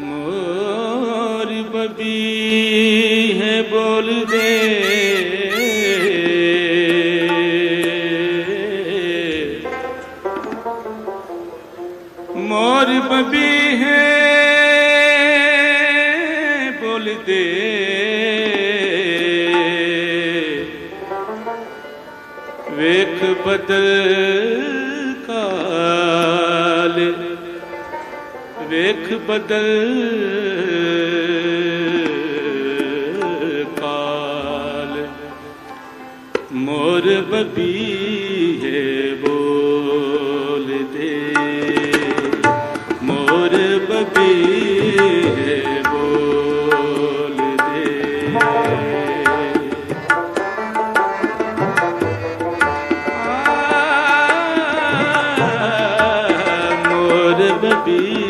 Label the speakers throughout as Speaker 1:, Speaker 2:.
Speaker 1: ਮੋਰ ਬਬੀ ਹੈ ਬੋਲਦੇ ਮੋਰ ਬਬੀ ਹੈ ਬੋਲਦੇ ਵੇਖ ਬਦਲ ਕਾਲੇ ਵੇਖ ਬਦਲ ਕਾਲ। ਮੋਰ ਬਬੀ ਹੈ ਬੋਲ ਦੇ ਮੋਰ ਬਬੀ ਹੈ ਬੋਲ ਦੇ be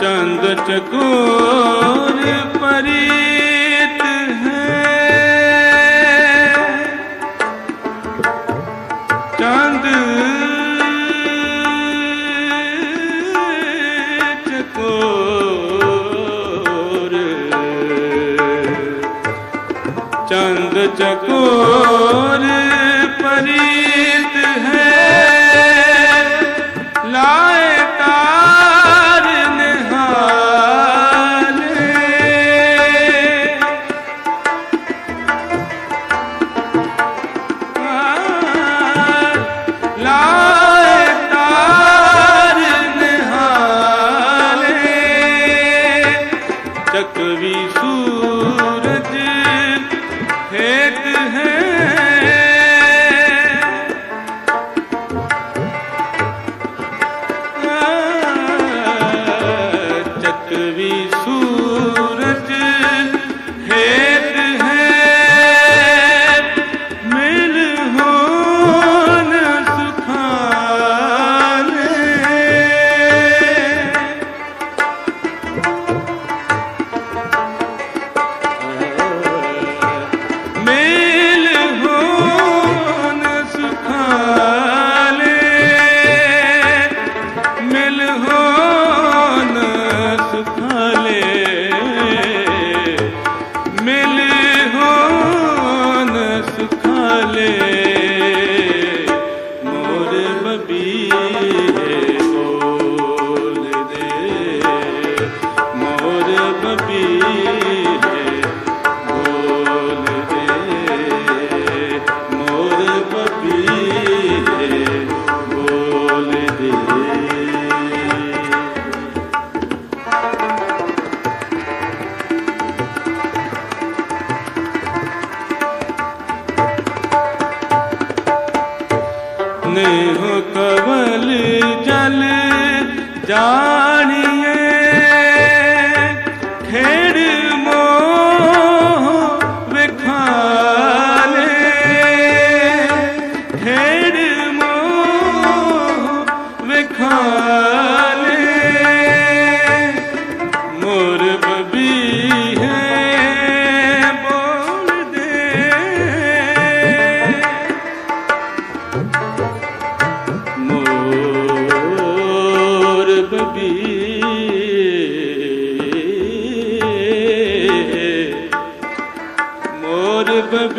Speaker 1: ਚੰਦ ਚਕੋ हरे Oh,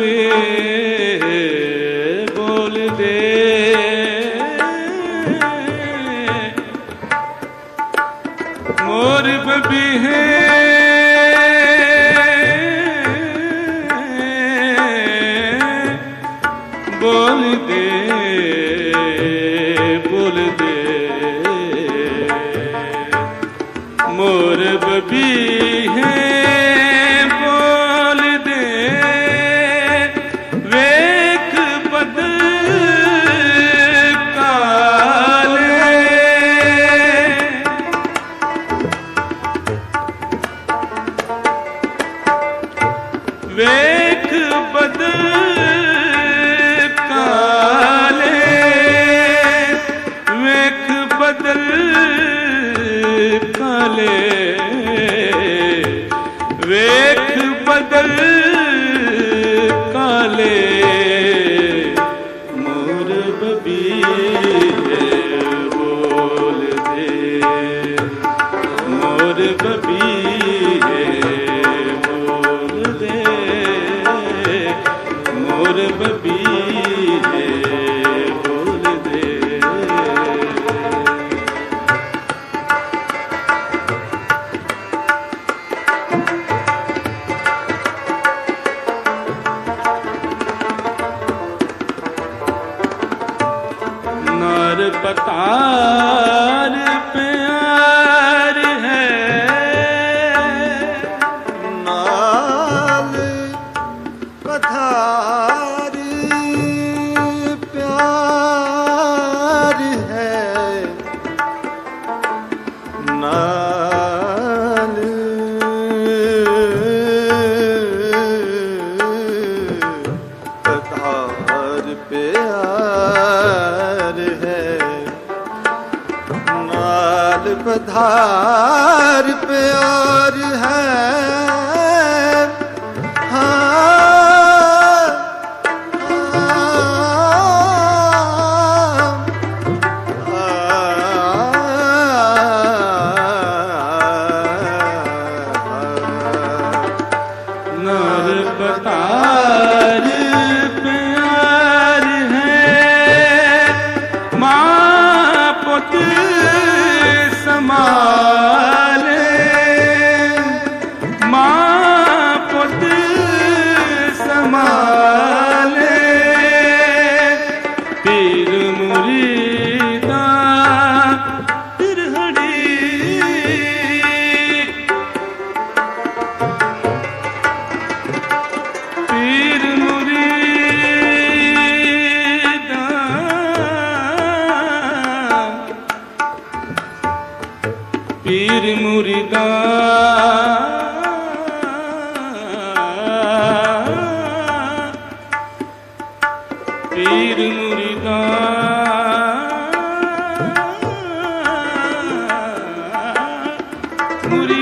Speaker 1: ਡੁੱਬੇ ਬੋਲਦੇ ਮੋਰ ਬਬੀ ਹੈ ਮੋਰ ਬਬੀਏ ਮੋਰ ਦੇ ਮੋਰ ਬਬੀਏ
Speaker 2: पता ਪਧਾਰ ਪਿਆਰ ਹੈ ਹਾਂ
Speaker 1: ਨਰ ਪਧਾਰ ਪੀਰ ਮੁਰਦਾ ਪੀਰ ਮੁਰਦਾ ਮੁਰੀ